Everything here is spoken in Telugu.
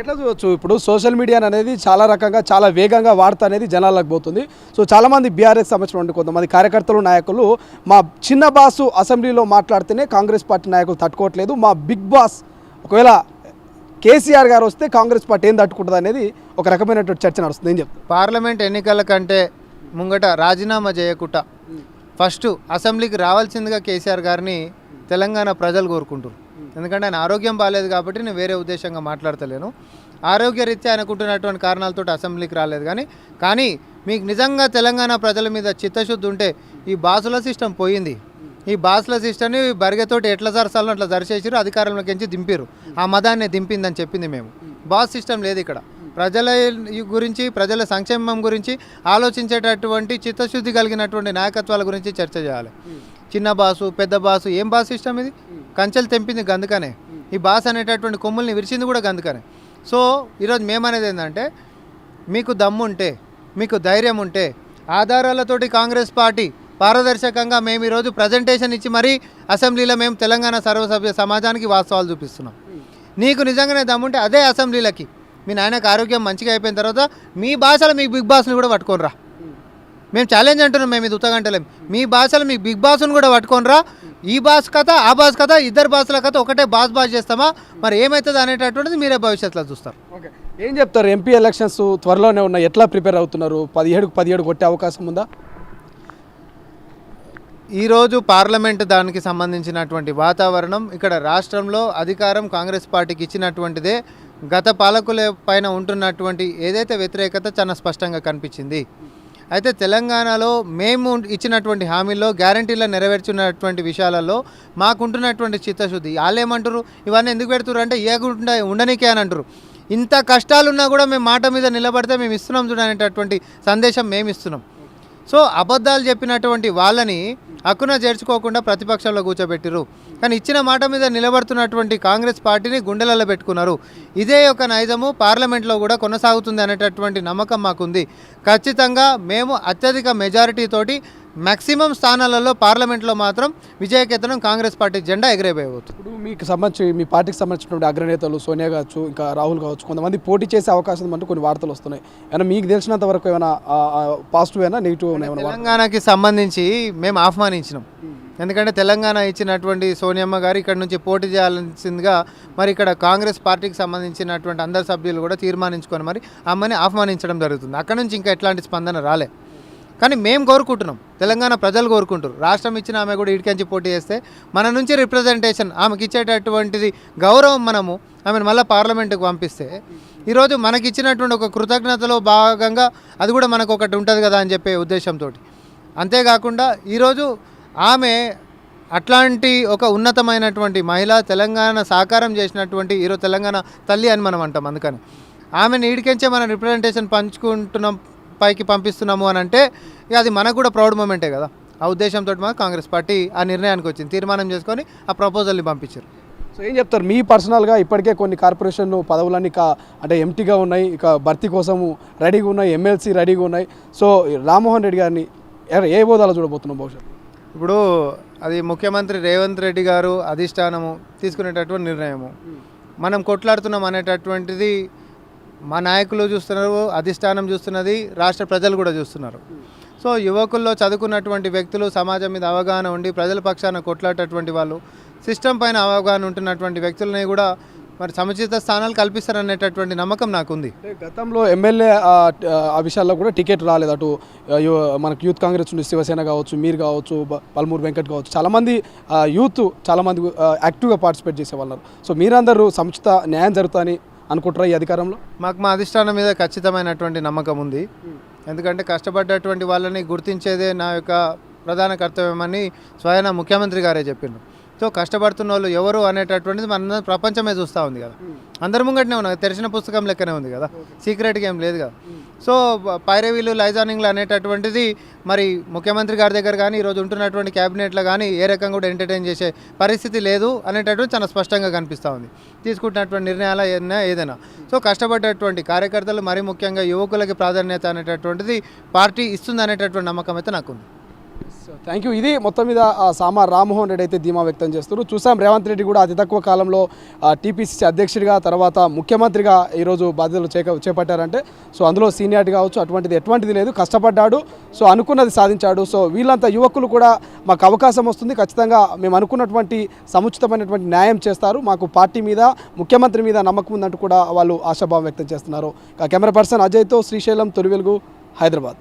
ఎట్లా చూడొచ్చు? ఇప్పుడు సోషల్ మీడియా అనేది చాలా రకంగా చాలా వేగంగా వార్త అనేది జనాలకు పోతుంది. సో చాలామంది బీఆర్ఎస్ సంబంధించిన కొంతమంది కార్యకర్తలు నాయకులు మా చిన్న బాసు అసెంబ్లీలో మాట్లాడితేనే కాంగ్రెస్ పార్టీ నాయకులు తట్టుకోవట్లేదు. మా బిగ్ బాస్ ఒకవేళ కేసీఆర్ గారు వస్తే కాంగ్రెస్ పార్టీ ఏం తట్టుకుంటుంది అనేది ఒక రకమైనటువంటి చర్చ నడుస్తుంది. ఏం పార్లమెంట్ ఎన్నికల కంటే ముంగట రాజీనామా చేయకుండా ఫస్ట్ అసెంబ్లీకి రావాల్సిందిగా కేసీఆర్ గారిని తెలంగాణ ప్రజలు కోరుకుంటారు ఎందుకంటే ఆయన ఆరోగ్యం బాగాలేదు కాబట్టి నేను వేరే ఉద్దేశంగా మాట్లాడతలేను. ఆరోగ్యరీత్యా ఆయనకుంటున్నటువంటి కారణాలతో అసెంబ్లీకి రాలేదు కానీ కానీ మీకు నిజంగా తెలంగాణ ప్రజల మీద చిత్తశుద్ధి ఉంటే ఈ బాసుల సిస్టమ్ పోయింది. ఈ బాసుల సిస్టమ్ని బరిగతోటి ఎట్లా సరసాలను అట్లా జరిచేసారు అధికారంలోకి ఎంచి దింపారు ఆ మదాన్ని దింపిందని చెప్పింది మేము. బాస్ సిస్టమ్ లేదు ఇక్కడ. ప్రజల గురించి ప్రజల సంక్షేమం గురించి ఆలోచించేటటువంటి చిత్తశుద్ధి కలిగినటువంటి నాయకత్వాల గురించి చర్చ చేయాలి. చిన్న బాసు పెద్ద బాసు ఏం బాస్ సిస్టమ్ ఇది? కంచెలు తెంపింది గందుకనే. ఈ బాస్ అనేటటువంటి కొమ్ముల్ని విరిచింది కూడా గందుకనే. సో ఈరోజు మేమనేది ఏంటంటే మీకు దమ్ము ఉంటే మీకు ధైర్యం ఉంటే ఆధారాలతోటి కాంగ్రెస్ పార్టీ పారదర్శకంగా మేము ఈరోజు ప్రజెంటేషన్ ఇచ్చి మరీ అసెంబ్లీలో మేము తెలంగాణ సర్వసభ్య సమాజానికి వాస్తవాలు చూపిస్తున్నాం. నీకు నిజంగానే దమ్ముంటే అదే అసెంబ్లీలకి. మీ నాయనకు ఆరోగ్యం మంచిగా అయిపోయిన తర్వాత మీ భాషలో మీ బిగ్ బాస్ని కూడా పట్టుకొని రా మేము ఛాలెంజ్ అంటున్నాం మేము ఇది ఉత్తగంటలేం. మీ భాషలో మీ బిగ్ బాస్ను కూడా పట్టుకొని రా ఈ బాస్ కథ ఆ బాస్ కథ ఇద్దరు బాసుల కథ ఒకటే బాస్ బాస్ చేస్తామా? మరి ఏమవుతుంది అనేటటువంటిది మీరే భవిష్యత్తులో చూస్తారు. ఓకే. ఏం చెప్తారు? ఎంపీ ఎలక్షన్స్ త్వరలోనే ఉన్నాయి. ఎట్లా ప్రిపేర్ అవుతున్నారు? పదిహేడుకు పదిహేడు కొట్టే అవకాశం ఉందా? ఈరోజు పార్లమెంట్ దానికి సంబంధించినటువంటి వాతావరణం ఇక్కడ రాష్ట్రంలో అధికారం కాంగ్రెస్ పార్టీకి ఇచ్చినటువంటిదే గత పాలకుల పైన ఉంటున్నటువంటి ఏదైతే వ్యతిరేకత చాలా స్పష్టంగా కనిపించింది. అయితే తెలంగాణలో మేము ఇచ్చినటువంటి హామీల్లో గ్యారంటీలో నెరవేర్చున్నటువంటి విషయాలలో మాకుంటున్నటువంటి చిత్తశుద్ధి. వాళ్ళు ఏమంటారు ఇవన్నీ ఎందుకు పెడుతున్నారు అంటే ఏకుండా ఉండనికే అని అంటారు ఇంత కష్టాలున్నా కూడా మేము మాట మీద నిలబడితే మేము ఇస్తున్నాం చూడనేటటువంటి సందేశం మేము ఇస్తున్నాం. సో అబద్ధాలు చెప్పినటువంటి వాళ్ళని హక్కున చేర్చుకోకుండా ప్రతిపక్షంలో కూర్చోబెట్టిరు కానీ ఇచ్చిన మాట మీద నిలబడుతున్నటువంటి కాంగ్రెస్ పార్టీని గుండెలలో పెట్టుకున్నారు. ఇదే ఒక నైజము పార్లమెంట్లో కూడా కొనసాగుతుంది అనేటటువంటి నమ్మకం మాకుంది. ఖచ్చితంగా మేము అత్యధిక మెజారిటీ తోటి మ్యాక్సిమం స్థానాలలో పార్లమెంట్లో మాత్రం విజయకేతనం కాంగ్రెస్ పార్టీ జెండా ఎగరేయబోతుంది ఇప్పుడు మీకు సంబంధించి మీ పార్టీకి సంబంధించినటువంటి అగ్రనేతలు సోనియా కావచ్చు ఇంకా రాహుల్ కావచ్చు కొంతమంది పోటీ చేసే అవకాశం ఉందంటూ కొన్ని వార్తలు వస్తున్నాయి. ఏమైనా మీకు తెలిసినంత వరకు ఏమైనా పాజిటివ్ అయినా నెగిటివ్? తెలంగాణకి సంబంధించి మేము ఆహ్వానించినాం. ఎందుకంటే తెలంగాణ ఇచ్చినటువంటి సోనియమ్మ గారు ఇక్కడ నుంచి పోటీ చేయాల్సిందిగా మరి ఇక్కడ కాంగ్రెస్ పార్టీకి సంబంధించినటువంటి అందరు సభ్యులు కూడా తీర్మానించుకొని మరి అమ్మని ఆహ్వానించడం జరుగుతుంది. అక్కడ నుంచి ఇంకా ఎట్లాంటి స్పందన రాలే. కానీ మేము కోరుకుంటున్నాం. తెలంగాణ ప్రజలు కోరుకుంటారు రాష్ట్రం ఇచ్చిన ఆమె కూడా ఇడికించి పోటీ చేస్తే మన నుంచి రిప్రజెంటేషన్ ఆమెకి ఇచ్చేటటువంటిది గౌరవం మనము ఆమెను మళ్ళీ పార్లమెంటుకు పంపిస్తే ఈరోజు మనకి ఇచ్చినటువంటి ఒక కృతజ్ఞతలో భాగంగా అది కూడా మనకు ఒకటి ఉంటుంది కదా అని చెప్పే ఉద్దేశంతో అంతేకాకుండా ఈరోజు ఆమె అట్లాంటి ఒక ఉన్నతమైనటువంటి మహిళ తెలంగాణ సాకారం చేసినటువంటి ఈరోజు తెలంగాణ తల్లి అని మనం అంటాం. అందుకని ఆమెను ఈడికెంచే మనం రిప్రజెంటేషన్ పంచుకుంటున్నాం పైకి పంపిస్తున్నాము అని అంటే ఇక అది మనకు కూడా ప్రౌడ్ మూమెంటే కదా. ఆ ఉద్దేశంతో మన కాంగ్రెస్ పార్టీ ఆ నిర్ణయానికి వచ్చింది. తీర్మానం చేసుకొని ఆ ప్రపోజల్ని పంపించారు. సో ఏం చెప్తారు? మీ పర్సనల్గా ఇప్పటికే కొన్ని కార్పొరేషన్ పదవులన్నీ కా అంటే ఎంటీగా ఉన్నాయి. ఇక భర్తీ కోసము రెడీగా ఉన్నాయి. ఎమ్మెల్సీ రెడీగా ఉన్నాయి. సో రామ్మోహన్ రెడ్డి గారిని ఏ- హోదాలో చూడబోతున్నాం భవిష్యత్తు? ఇప్పుడు అది ముఖ్యమంత్రి రేవంత్ రెడ్డి గారు అధిష్టానము తీసుకునేటటువంటి నిర్ణయము. మనం కొట్లాడుతున్నాం అనేటటువంటిది మా నాయకులు చూస్తున్నారు అధిష్టానం చూస్తున్నది రాష్ట్ర ప్రజలు కూడా చూస్తున్నారు. సో యువకుల్లో చదువుకున్నటువంటి వ్యక్తులు సమాజం మీద అవగాహన ఉండి ప్రజల పక్షాన కొట్లాడేటటువంటి వాళ్ళు సిస్టమ్ పైన అవగాహన ఉంటున్నటువంటి వ్యక్తులని కూడా మరి సముచిత స్థానాలు కల్పిస్తారనేటటువంటి నమ్మకం నాకుంది. గతంలో ఎమ్మెల్యే ఆ, విషయాల్లో కూడా టికెట్ రాలేదు అటు మనకు యూత్ కాంగ్రెస్ నుండి శివసేన కావచ్చు మీరు కావచ్చు పల్మూరు వెంకట్ కావచ్చు చాలామంది యూత్ చాలామంది యాక్టివ్గా పార్టిసిపేట్ చేసేవాళ్ళు సో మీరందరూ సముచిత న్యాయం జరుగుతుందని అనుకుంటారా ఈ అధికారంలో? మాకు మా అధిష్టానం మీద ఖచ్చితమైనటువంటి నమ్మకం ఉంది. ఎందుకంటే కష్టపడ్డటువంటి వాళ్ళని గుర్తించేదే నా యొక్క ప్రధాన కర్తవ్యమని స్వయాన ముఖ్యమంత్రి గారే చెప్పిండ్రు సో కష్టపడుతున్న వాళ్ళు ఎవరు అనేటటువంటిది మన ప్రపంచమే చూస్తూ ఉంది కదా. అందరి ముంగటనే ఉన్నది తెరిచిన పుస్తకం లెక్కనే ఉంది కదా. సీక్రెట్గా ఏం లేదు కదా. సో పైరవీలు లైజానింగ్లు అనేటటువంటిది మరి ముఖ్యమంత్రి గారి దగ్గర కానీ ఈరోజు ఉంటున్నటువంటి క్యాబినెట్లో కానీ ఏ రకంగా కూడా ఎంటర్టైన్ చేసే పరిస్థితి లేదు అనేటటువంటి చాలా స్పష్టంగా కనిపిస్తూ ఉంది. తీసుకుంటున్నటువంటి నిర్ణయాలు ఏదైనా ఏదైనా. సో కష్టపడ్డటువంటి కార్యకర్తలు మరీ ముఖ్యంగా యువకులకి ప్రాధాన్యత అనేటటువంటిది పార్టీ ఇస్తుంది అనేటటువంటి నమ్మకం అయితే నాకుంది. థ్యాంక్ యూ ఇది మొత్తం మీద సామా రామ్మోహన్ రెడ్డి అయితే ధీమా వ్యక్తం చేస్తున్నారు. చూసాం రేవంత్ రెడ్డి కూడా అతి తక్కువ కాలంలో టీపీసీసీ అధ్యక్షుడిగా తర్వాత ముఖ్యమంత్రిగా ఈరోజు బాధ్యతలు చేక చేపట్టారంటే సో అందులో సీనియారిటీ కావచ్చు అటువంటిది ఎటువంటిది లేదు. కష్టపడ్డాడు సో అనుకున్నది సాధించాడు. సో వీళ్ళంతా యువకులు కూడా మాకు అవకాశం వస్తుంది. ఖచ్చితంగా మేము అనుకున్నటువంటి సముచితమైనటువంటి న్యాయం చేస్తారు. మాకు పార్టీ మీద ముఖ్యమంత్రి మీద నమ్మకం ఉందంటూ కూడా వాళ్ళు ఆశాభావం వ్యక్తం చేస్తున్నారు. కెమెరా పర్సన్ అజయ్తో శ్రీశైలం తొలి వెలుగు హైదరాబాద్.